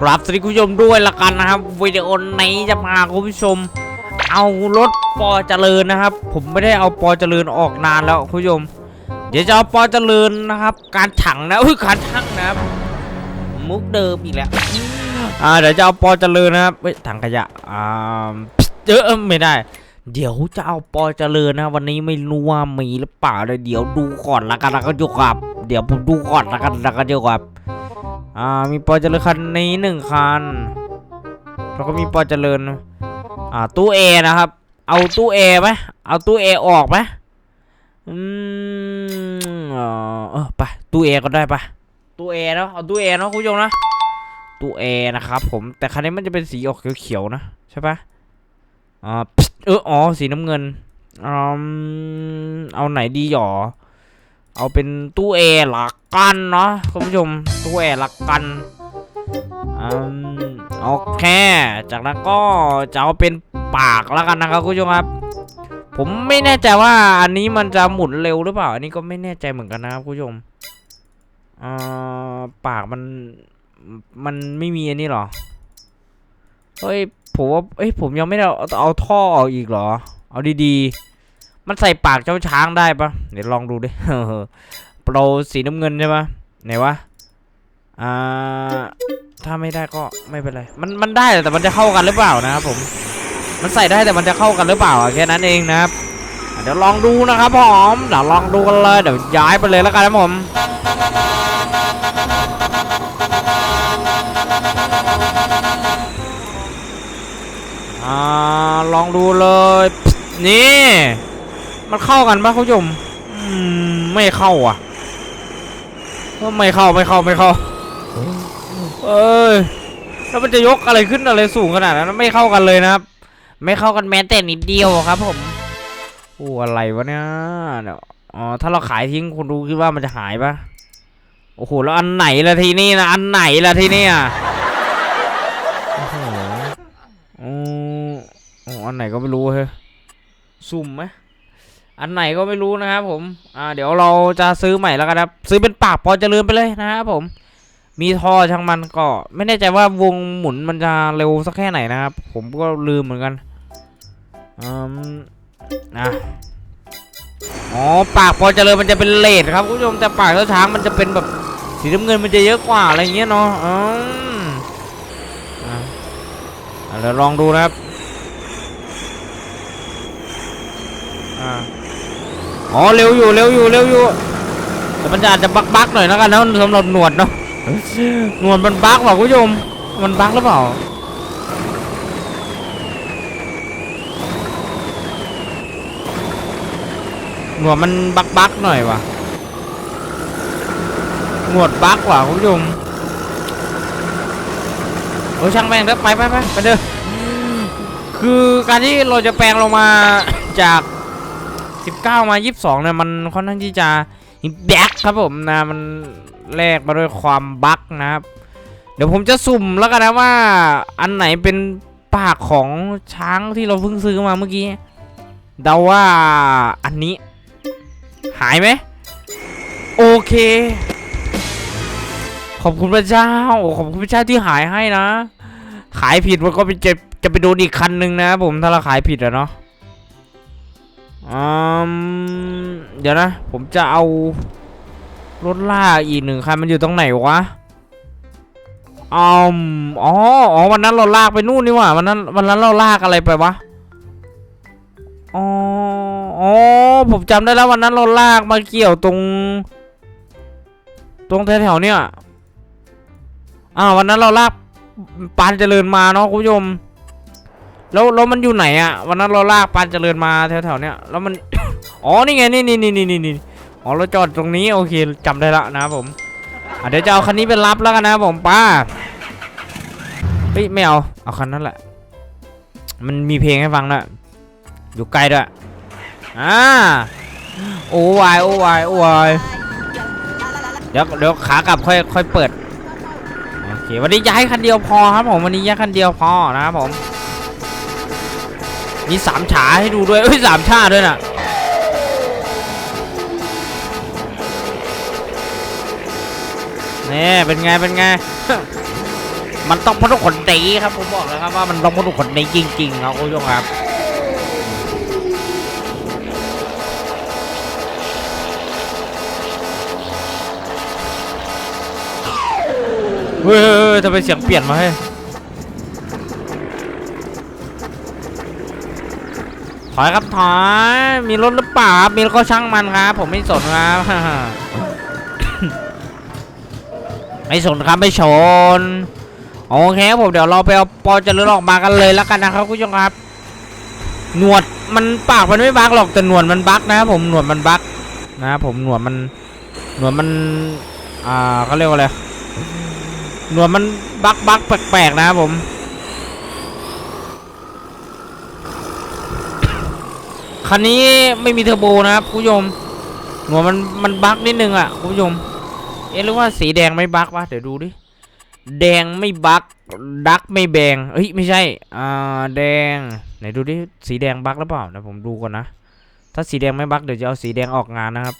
กราบสวัสดีคุณผู้ชมด้วยละกันนะครับวิดีโอนี้จะพาคุณผู้ชม เอารถปอเจริญนะครับ ผมไม่ได้เอาปอเจริญออกนานแล้วคุณผู้ชม เดี๋ยวจะเอาปอเจริญนะครับ การถังนะอุ้ยการถังนะครับมุกเดิมอีกแล้วอ่าเดี๋ยวจะเอาปอเจริญนะครับเฮ้ยถังขยะอ่าเจอไม่ได้ เดี๋ยวจะเอาปอเจริญนะวันนี้ไม่รู้ว่ามีหรือเปล่าเลยเดี๋ยวดูก่อนละกันแล้วก็ยกครับ เดี๋ยวผมดูก่อนละกันแล้วก็ยกครับ อ่ามีปอเจริญคันนี้หนึ่งคันแล้วก็มีปอเจริญอ่าตู้เอนะครับ เอาตู้เอไหมเอาตู้เอออกไหมอืมเออเอไปตู้เอก็ได้ปะตู้เอเนาะเอาตู้เอเนาะคุณผู้ชมนะตู้เอนะครับผมแต่คันนี้มันจะเป็นสีออกเขียวๆนะใช่ปะอ่าเอออ๋อสีน้ำเงินอืมเอาไหนดีหรอ เอาเป็นตู้แอร์หลักกันเนาะคุณผู้ชมตู้แอร์หลักกันอืมโอเค จากนั้นก็จะเอาเป็นปากแล้วกันนะครับคุณผู้ชมครับ ผมไม่แน่ใจว่าอันนี้มันจะหมุนเร็วหรือเปล่า อันนี้ก็ไม่แน่ใจเหมือนกันนะครับคุณผู้ชมอ่าปากมันมันไม่มีอันนี้หรอ เฮ้ยผมว่าเอ้ยผมยังไม่ได้เอาท่อออกอีกเหรอ เอาดีๆ มันใส่ปากเจ้าช้างได้ปะเดี๋ยวลองดูดิโปรสีน้ำเงินใช่ปะไหนวะอ่าถ้าไม่ได้ก็ไม่เป็นไร มันมันได้แต่มันจะเข้ากันหรือเปล่านะครับผม มันใส่ได้แต่มันจะเข้ากันหรือเปล่าแค่นั้นเองนะครับ เดี๋ยวลองดูนะครับผมเดี๋ยวลองดูกันเลยเดี๋ยวย้ายไปเลยแล้วกันนะผมอ่าลองดูเลย นี่ มันเข้ากันปะคุณผู้ชมไม่เข้าอะเออไม่เข้าไม่เข้าไม่เข้า เอ้ยแล้วมันจะยกอะไรขึ้นอะไรสูงขนาดนั้นไม่เข้ากันเลยนะครับ ไม่เข้ากันแม้แต่นิดเดียวครับผมโอ้อะไรวะเนี่ยเดี๋ยวอ๋อถ้าเราขายทิ้งคุณดูคิดว่ามันจะหายปะโอ้โหแล้วอันไหนล่ะทีนี่นะอันไหนล่ะทีนี่ยโอ้โหอืมอ๋ออันไหนก็ไม่รู้เฮ้ยสุ่มไหม อันไหนก็ไม่รู้นะครับผม อ่า เดี๋ยวเราจะซื้อใหม่แล้วกันครับ ซื้อเป็นปากพอเจริญไปเลยนะครับผม มีท่อช่างมันก็ ไม่แน่ใจว่าวงหมุนมันจะเร็วสักแค่ไหนนะครับ ผมก็ลืมเหมือนกัน อืมอะอ๋อ ปากพอเจริญมันจะเป็นเลดครับคุณผู้ชม แต่ปากเจ้าช้างมันจะเป็นแบบสีน้ำเงินมันจะเยอะกว่าอะไรเงี้ยเนาะ อืมอะอะเดี๋ยวลองดูนะครับ อ่า อ๋อเร็วอยู่เร็วอยู่เร็วอยู่แต่มันจะอาจจะบักบักๆหน่อยแล้วกันนะสำหรับหนวดเนาะหนวดมันบักเปล่าคุณผู้ชมมันบักหรือเปล่าหนวดมันบักบักๆหน่อยว่ะหนวดบักว่ะคุณผู้ชมโอ้ยช่างแม่งเด้อไปไปไปไปเด้อคือการที่เราจะแปลงลงมาจาก 19 มา 22เนี่ยมันค่อนข้างที่จะแบ็คครับผมนะมันแลกมาด้วยความบั๊กนะครับ เดี๋ยวผมจะสุ่มแล้วกันนะว่าอันไหนเป็นปากของช้างที่เราเพิ่งซื้อมาเมื่อกี้เดาว่าอันนี้ หายไหมโอเค ขอบคุณพระเจ้าขอบคุณพระเจ้าที่หายให้นะ ขายผิดมันก็เป็นจะจะไปโดนอีกคันหนึ่งนะผมถ้าเราขายผิดอะเนาะ อืมเดี๋ยวนะ ผมจะเอารถลากอีกหนึ่งคันมันอยู่ตรงไหนวะอมอ๋ออ๋อวันนั้นเราลากไปนู่นนี่หว่าวันนั้นวันนั้นเราลากอะไรไปวะอ๋ออ๋อผมจำได้แล้ววันนั้นเราลากมาเกี่ยวตรง ตรงแถวๆเนี่ยอ่าวันนั้นเราลากปานเจริญมาเนาะคุณผู้ชม แล้วแล้วมันอยู่ไหนอะวันนั้นเราลากปานเจริญมาแถวๆเนี้ยแล้วมัน อ๋อนี่ไงนี่นี่นี่นี่นี่อ๋อเราจอดตรงนี้โอเคจำได้ละนะผมเดี๋ยวจะเอาคันนี้ไปรับแล้วกันนะผมป้าเฮ้ยไม่เอาเอาคันนั้นแหละ มันมีเพลงให้ฟังด้วยอยู่ใกลด้วยอ่าโอ้วายโอ้วายโอ้วายเดี๋ยวเดี๋ยวขากลับค่อยค่อยเปิดโอเควันนี้ย้ายคันเดียวพอครับผมวันนี้ย้ายคันเดียวพอนะครับผม มีสามฉาให้ดูด้วยเอ้ยสามชาด้วยนะนี่เป็นไงเป็นไง มันต้องพนุขนดีครับผมบอกเลยครับว่ามันต้องพนุขนดีจริงๆครับคุณผู้ชมครับเฮ้ยเฮ้ยเฮ้ยทำไมเสียงเปลี่ยนมาให้ อยครับถอยมีรถหรือเปล่าครับมีก็ช่างมันครับผมไม่สนครับไม่สนครับไม่ชนโอเคผมเดี๋ยวเราไปเอาปอเจริญออกมากันเลยแล้วกันนะครับคุณผู้ชมครับ หนวดมันปากมันไม่บักหรอกแต่หนวดมันบักนะครับผมหนวดมันบักนะครับผมหนวดมันหนวดมันอ่าเขาเรียกว่าอะไรหนวดมันบักบักแปลกๆนะครับผม คันนี้ไม่มีเทอร์โบนะครับคุณผู้ชมหนวมันมันบักนิดนึงอะคุณผู้ชม เอ๊ะหรือว่าสีแดงไม่บักวะเดี๋ยวดูดิ แดงไม่บักดักไม่แบงเฮ้ยไม่ใช่ อ่าแดงไหนดูดิสีแดงบักหรือเปล่าเดี๋ยวผมดูก่อนนะ ถ้าสีแดงไม่บักเดี๋ยวจะเอาสีแดงออกงานนะครับ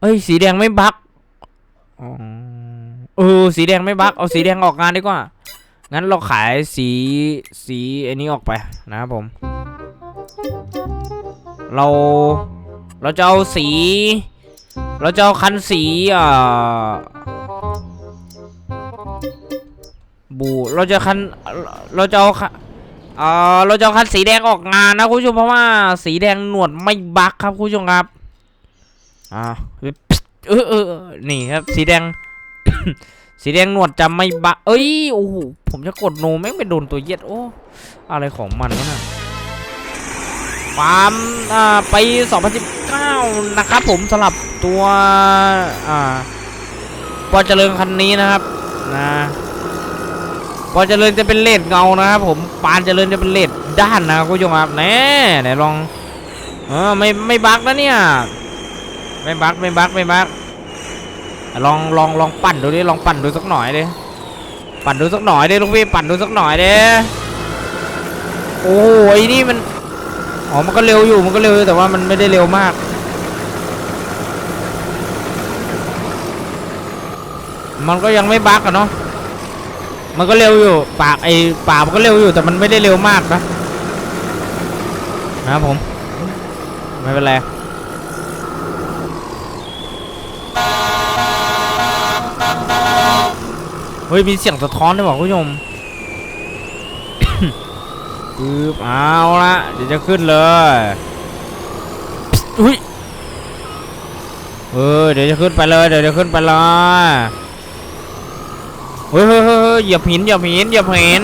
เอ้ยสีแดงไม่บักเออสีแดงไม่บักเอาสีแดงออกงานดีกว่า งั้นเราขายสีสีอันนี้ออกไปนะครับผม เราเราจะเอาสี เราจะเอาคันสีอ่าบูเราจะคันเราจะเอาคันอ่าเราจะเอาคันสีแดงออกงานนะคุณผู้ชมเพราะว่าสีแดงหนวดไม่บักครับคุณผู้ชมครับอ่าเออเออนี่ครับ สีแดง สีแดงหนวดจะไม่บะเอ้ยโอ้โหผมจะกดโนแม่งไปโดนตัวเย็ดโอ้อะไรของมันวะน่ะ ฟาร์มอ่าไป 2019 นะครับผมสำหรับตัวอ่าปอเจริญคันนี้นะครับนะปอเจริญจะเป็นเลดเงานะครับผมปานเจริญจะเป็นเลดด้านนะครับคุณผู้ชมครับแน่ไหนลองเออไม่ไม่บักนะเนี่ยไม่บักไม่บักไม่บักลองลองลองปั่นดูดิลองปั่นดูสักหน่อยดิปั่นดูสักหน่อยดิลูกพี่ปั่นดูสักหน่อยดิโอ้ยนี่มัน อ๋อ มันก็เร็วอยู่ มันก็เร็วอยู่แต่ว่ามันไม่ได้เร็วมาก มันก็ยังไม่บักอะเนาะ มันก็เร็วอยู่ ปากไอ้ปากมันก็เร็วอยู่แต่มันไม่ได้เร็วมากนะ นะครับผม ไม่เป็นไรเฮ้ยมีเสียงสะท้อนด้วยบอคุณผู้ชม ปึ๊บเอาละเดี๋ยวจะขึ้นเลยอุ้ยเออเดี๋ยวจะขึ้นไปเลยเดี๋ยวจะขึ้นไปเลยเฮ้ยเฮ้ยเฮ้ยเฮ้ยเหยียบหินเหยียบหินเหยียบหิน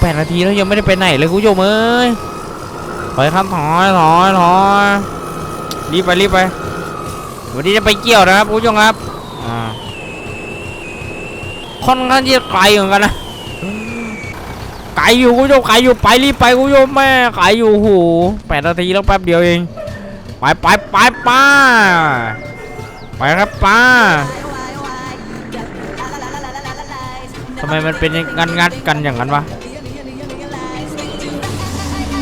แปดนาทีแล้วยังไม่ได้ไปไหนเลยคุณผู้ชมเอ้ยถอยครับถอยถอยถอยรีบไปรีบไปวันนี้จะไปเกี่ยวนะครับคุณผู้ชมครับอ่าค่อนข้างที่ไกลเหมือนกันนะ ไกลอยู่คุณผู้ชมไกลอยู่ไปรีบไปคุณผู้ชมแม่ไกลอยู่โอ้โหแปดนาทีแล้วแป๊บเดียวเองไปไปไปป้าไปครับป้าทำไมมันเป็นงัดงัดกันอย่างนั้นวะ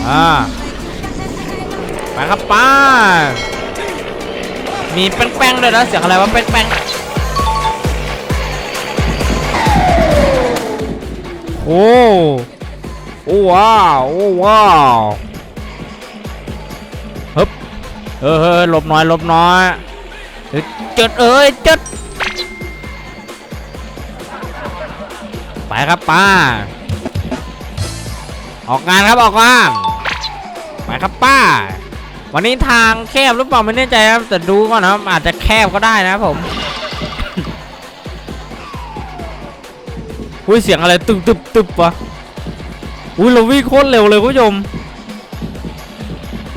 อ่าไปครับป้า มีแป้งๆด้วยนะเสียงอะไรวะแป้งๆโอ้ โอ้ว้าวโอ้ว้าวฮึบเออเฮ้ยหลบน่อยหลบหน่อยเจุดเอ้ยจุดไปครับป้า ออกงานครับออกงานไปครับป้า วันนี้ทางแคบหรือเปล่าไม่แน่ใจครับแต่ดูก่อนนะครับอาจจะแคบก็ได้นะครับผมอุ้ยเสียงอะไรตึบตึบตึบวะ อุ้ยเราวิ่งโคตรเร็วเลยคุณผู้ชม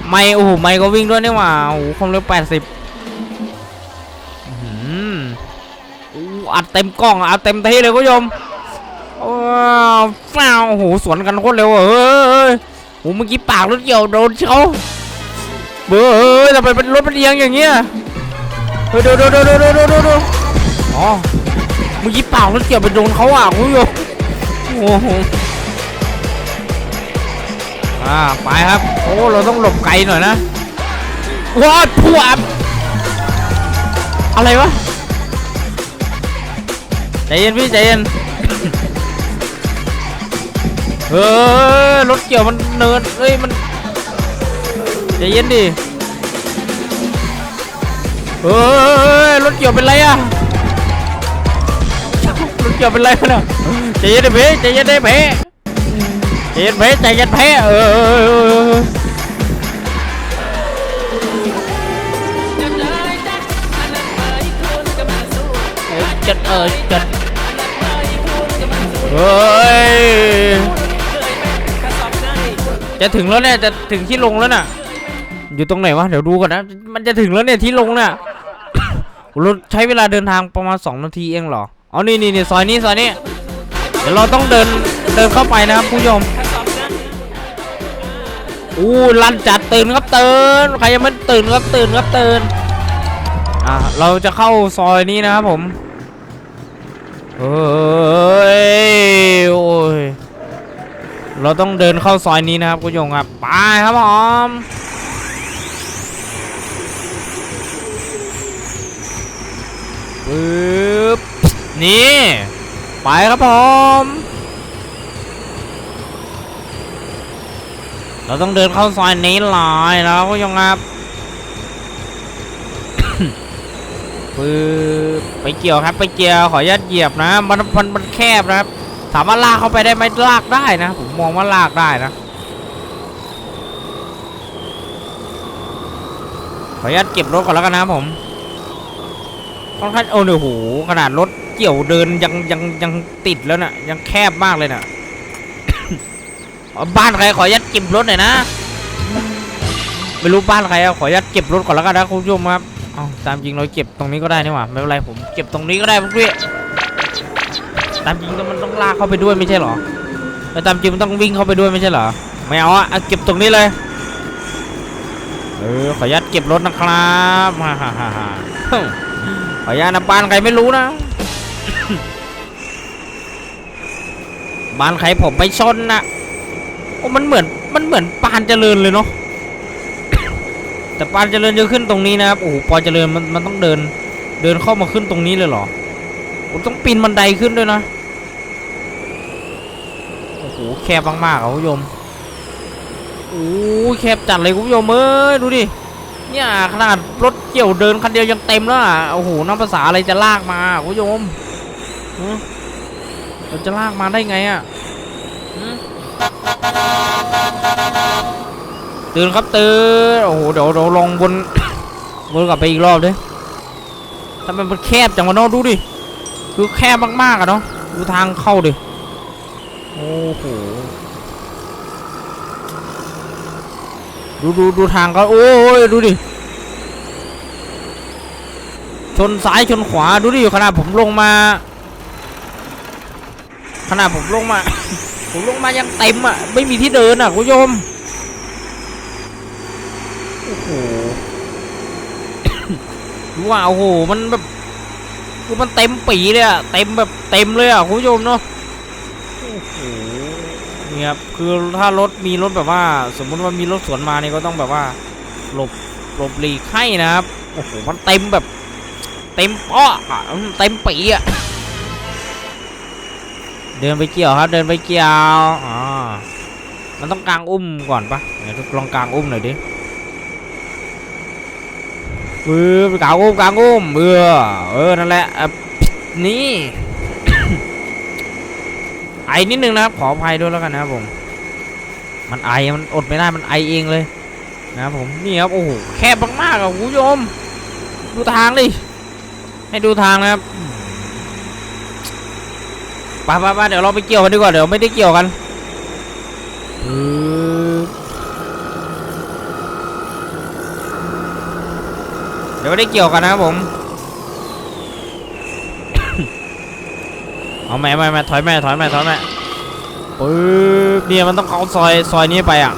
ไม่โอ้โหไม่ก็วิ่งด้วยนี่หว่าโอ้โหความเร็วแปดสิบอัดเต็มกล้องอัดเต็มที่เลยคุณผู้ชมว้าวฟ้าวโอ้โหสวนกันโคตรเร็วเฮ้ยโอ้โหเมื่อกี้ปากรถเกี่ยวโดนเขาเบ้อเฮ้ยทำไมเป็นรถมันเอียงอย่างเงี้ยเฮ้ยดูดูดูดูดูดูดูอ๋อเมื่อกี้ปล่ารถเกี่ยวไปโดนเขาอะคุณผู้ชมโอ้โห อ่าไปครับ โอ้ เราต้องหลบไกลหน่อยนะว้าผัวอะไรวะ ใจเย็นพี่ใจเย็นเฮ้ยรถเกี่ยวมันเนินเฮ้ย มัน ใจเย็นดิเฮ้ยรถเกี่ยวเป็นไรอะรถเกี่ยวเป็นไรวะเนี่ยใจเย็นดิเพ่ใจเย็นดิเพ่ เย็นเพใจเย็นเพเออจัดเออจัดเฮ้ยจะถึงแล้วเนี่ยจะถึงที่ลงแล้วน่ะ อยู่ตรงไหนวะเดี๋ยวดูก่อนนะ มันจะถึงแล้วเนี่ยที่ลงเนี่ยรถใช้เวลาเดินทางประมาณ 2 นาทีเองเหรอ อ๋อ นี่นี่นี่ซอยนี้ ซอยนี้ เดี๋ยวเราต้องเดิน เดินเข้าไปนะครับผู้ชม อู้ลั่นจัดตื่นครับตื่นใครยังไม่ตื่นครับตื่นครับตื่นอะเราจะเข้าซอยนี้นะครับผมเฮ้ยโอ้ยเราต้องเดินเข้าซอยนี้นะครับคุณผู้ชมครับไปครับผมปึ๊บนี่ ไปครับผม เราต้องเดินเข้าซอยนี้เลยนะครับคุณผู้ชมครับปึ๊บไปเกี่ยวครับ ไปเกี่ยวขออนุญาตเหยียบนะ มันมันมันแคบนะครับถามว่าลากเข้าไปได้ไหมลากได้นะ ผมมองว่าลากได้นะขออนุญาตเก็บรถก่อนแล้วกันนะผมค่อนข้างโอ้โหขนาดรถเกี่ยวเดินยังยังยังติดแล้วน่ะยังแคบมากเลยน่ะ บ้านใครขออนุญาตเก็บรถหน่อยนะ ไม่รู้บ้านใครอะขออนุญาตเก็บรถก่อนแล้วกันนะคุณผู้ชมครับเอาตามจริงเราเก็บตรงนี้ก็ได้นี่หว่าไม่เป็นไรผมเก็บตรงนี้ก็ได้พวกพี่ตามจริงมันต้องลากเข้าไปด้วยไม่ใช่เหรอแล้วตามจริงมันต้องวิ่งเข้าไปด้วยไม่ใช่เหรอไม่เอาอะเอาเก็บตรงนี้เลยเออขออนุญาตเก็บรถนะครับฮ่าฮ่าฮ่าฮ่าขออนุญาตนะบ้านใครไม่รู้นะบ้านใครผมไปชนนะ โอ้มันเหมือนมันเหมือนปานเจริญเลยเนาะแต่ปานเจริญจะขึ้นตรงนี้นะครับโอ้โหปานเจริญมันมันต้องเดิน เดินเข้ามาขึ้นตรงนี้เลยเหรอผมต้องปีนบันไดขึ้นด้วยนะโอ้โหแคบมากๆอะคุณผู้ชมโอ้แคบจัดเลยคุณผู้ชมเอ้ยดูดิเนี่ยขนาดรถเกี่ยวเดินคันเดียวยังเต็มแล้วอะโอ้โหน้ำภาษาอะไรจะลากมาคุณผู้ชมเราจะลากมาได้ไงอะ ตื่นครับตื่นโอ้โหเดี๋ยวเราลองวนวนกลับไปอีกรอบดิทำไมมันแคบจังวะเนาะดูดิคือแคบมากๆอะเนาะดูทางเข้าดิโอ้โหดูดูดูทางเขาโอ้ยดูดิชนซ้ายชนขวาดูดิขนาดผมลงมาขนาดผมลงมา ผมลงมายังเต็มอะ ไม่มีที่เดินอะคุณผู้ชม โอ้โหดูว่าโอ้โห มันแบบคือมันเต็มปีเลยอะเต็มแบบเต็มเลยอะคุณผู้ชมเนาะ โอ้โหนี่ครับ คือถ้ารถมีรถแบบว่า สมมุติว่ามีรถสวนมาเนี่ยก็ต้องแบบว่า หลบ หลบหลีกให้นะครับ โอ้โห มันเต็มแบบ เต็มปาะอเต็มปีอะ เดินไปเกี่ยวครับ เดินไปเกี่ยวอ๋อมันต้องกางอุ้มก่อนปะไหนทุกลองกางอุ้มหน่อยดิปื้อกางอุ้มกางอุ้มเออเออนั่นแหละอะนี่ไอนิดนึงนะครับขออภัยด้วยแล้วกันนะครับผม มันไอมันอดไม่ได้มันไอเองเลยนะครับผมนี่ครับโอ้โหแคบมากๆอะคุณผู้ชมดูทางดิให้ดูทางนะครับ ไปไปไปเดี๋ยวเราไปเกี่ยวกันดีกว่าเดี๋ยวไม่ได้เกี่ยวกันเดี๋ยวไม่ได้เกี่ยวกันนะครับผมเอาแม่แม่แม่ถอยแม่ถอยแม่ถอยแม่ปึ๊บเนี่ยมันต้องเข้าซอยซอยนี้ไปอะ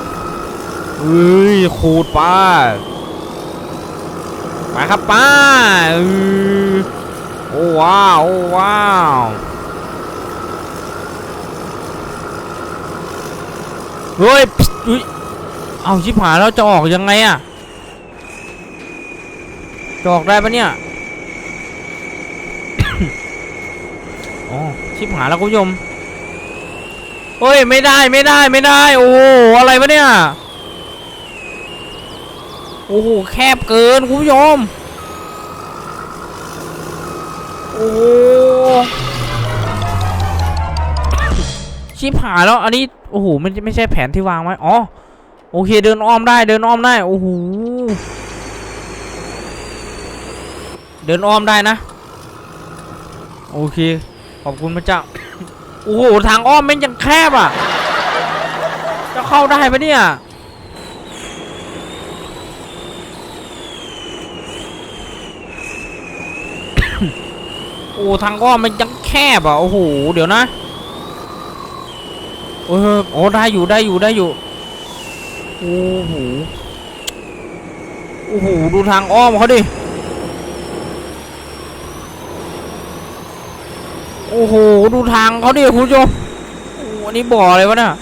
เอ้ยขูดป้าไปครับป้าโอ้ว้าวโอ้ว้าว เฮ้ยอุ๊ยเอาชิบหายแล้วจะออกยังไงอะจะออกได้ปะเนี่ยอ๋อชิบชิบหายแล้วคุณผู้ชมเฮ้ยไม่ได้ไม่ได้ไม่ได้ โอ้โหอะไรวะเนี่ยโอ้โหแคบเกินคุณผู้ชมโอ้ชิบหายแล้วอันนี้ โอ้โหมันไม่ใช่แผนที่วางไว้อ๋อโอเคเดินอ้อมได้เดินอ้อมได้โอ้โหเดินอ้อมได้นะโอเคขอบคุณพระเจ้าโอ้โหทางอ้อมแม่งยังแคบอะจะเข้าได้ปะเนี่ยโอ้ทางอ้อมมันยังแคบอะโอ้โหเดี๋ยวนะ เออโอ้ได้อยู่ได้อยู่ได้อยู่โอ้โหโอ้โหดูทางอ้อมเขาดิโอ้โหดูทางเขาดิคุณผู้ชมโอ้อันนี้บ่ออะไรวะเนี่ย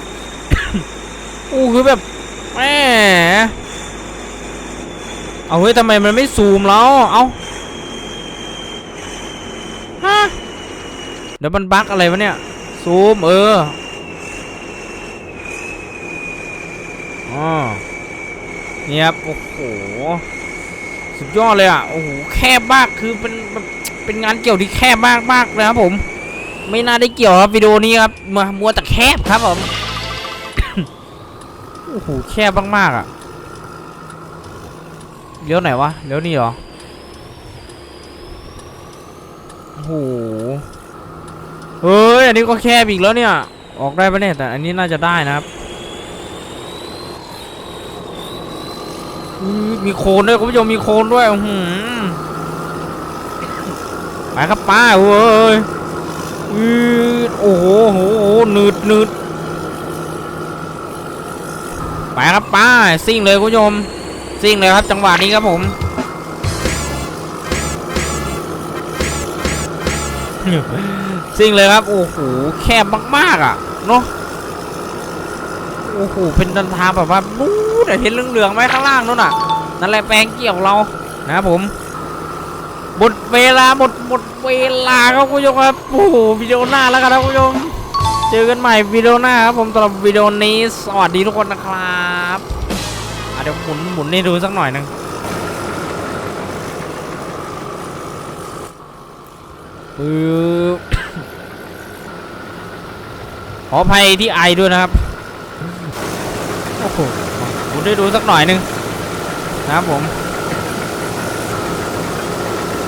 โอ้คือแบบแหมเอาเฮ้ยทำไมมันไม่ซูมแล้วเอาฮะเดี๋ยวมันบั๊กอะไรวะเนี่ยซูมเอออ๋อ เนี่ยครับ โอ้โห สุดยอดเลยอะ โอ้โห แคบมาก คือเป็นเป็นงานเกี่ยวที่แคบมากมากๆเลยครับผม ไม่น่าได้เกี่ยวครับวิดีโอนี้ครับมามัวแต่แคบครับผม โอ้โห แคบมากๆอะเลี้ยวไหนวะ เลี้ยวนี่เหรอ โอ้โห เฮ้ย อันนี้ก็แคบอีกแล้วเนี่ย ออกได้ปะเนี่ย แต่อันนี้น่าจะได้นะครับอุ๊ย มีโคนด้วยคุณผู้ชมมีโคนด้วยหือไปครับป้าเว้ยอืโอ้โหโอ้โหหนืดหนืดไปครับป้าซิ่งเลยคุณผู้ชมซิ่งเลยครับจังหวะนี้ครับผมซิ่งเลยครับโอ้โหแคบมากๆอะเนาะ โอ้โหเป็นเดินทางแบบว่านู้นเห็นเหลืองๆไหมข้างล่างนู้นอะ นั่นแหละแปลงเกี่ยวเรานะครับผมหมดเวลาหมดหมดเวลาครับคุณผู้ชมครับโอ้โหวิดีโอหน้าแล้วกันนะคุณผู้ชมเจอกันใหม่วิดีโอหน้าครับผมสำหรับวิดีโอนี้สวัสดีทุกคนนะครับเดี๋ยวหมุนหมุนให้ดูสักหน่อยหนึงปึ๊บขออภัยที่ไอด้วยนะครับ โอ้โหหมุนให้ดูสักหน่อยหนึงนะครับผม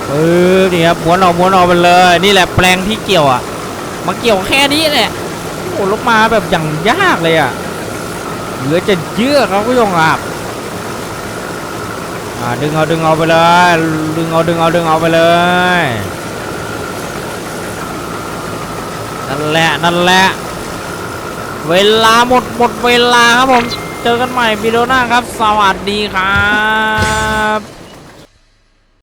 เออนี่ครับม้วนออกม้วนออกไปเลย นี่แหละแปลงที่เกี่ยวอะมาเกี่ยวแค่นี้แหละโอ้ลงมาแบบอย่างยากเลยอะเหลือจะเยื่อครับผู้ชมครับอ่าดึงเอาดึงเอาไปเลย ดึงเอาดึงเอาดึงเอาไปเลยนั่นแหละนั่นแหละเวลาหมดหมดเวลาครับผม เจอกันใหม่วิดีโอหน้าครับ สวัสดีครับ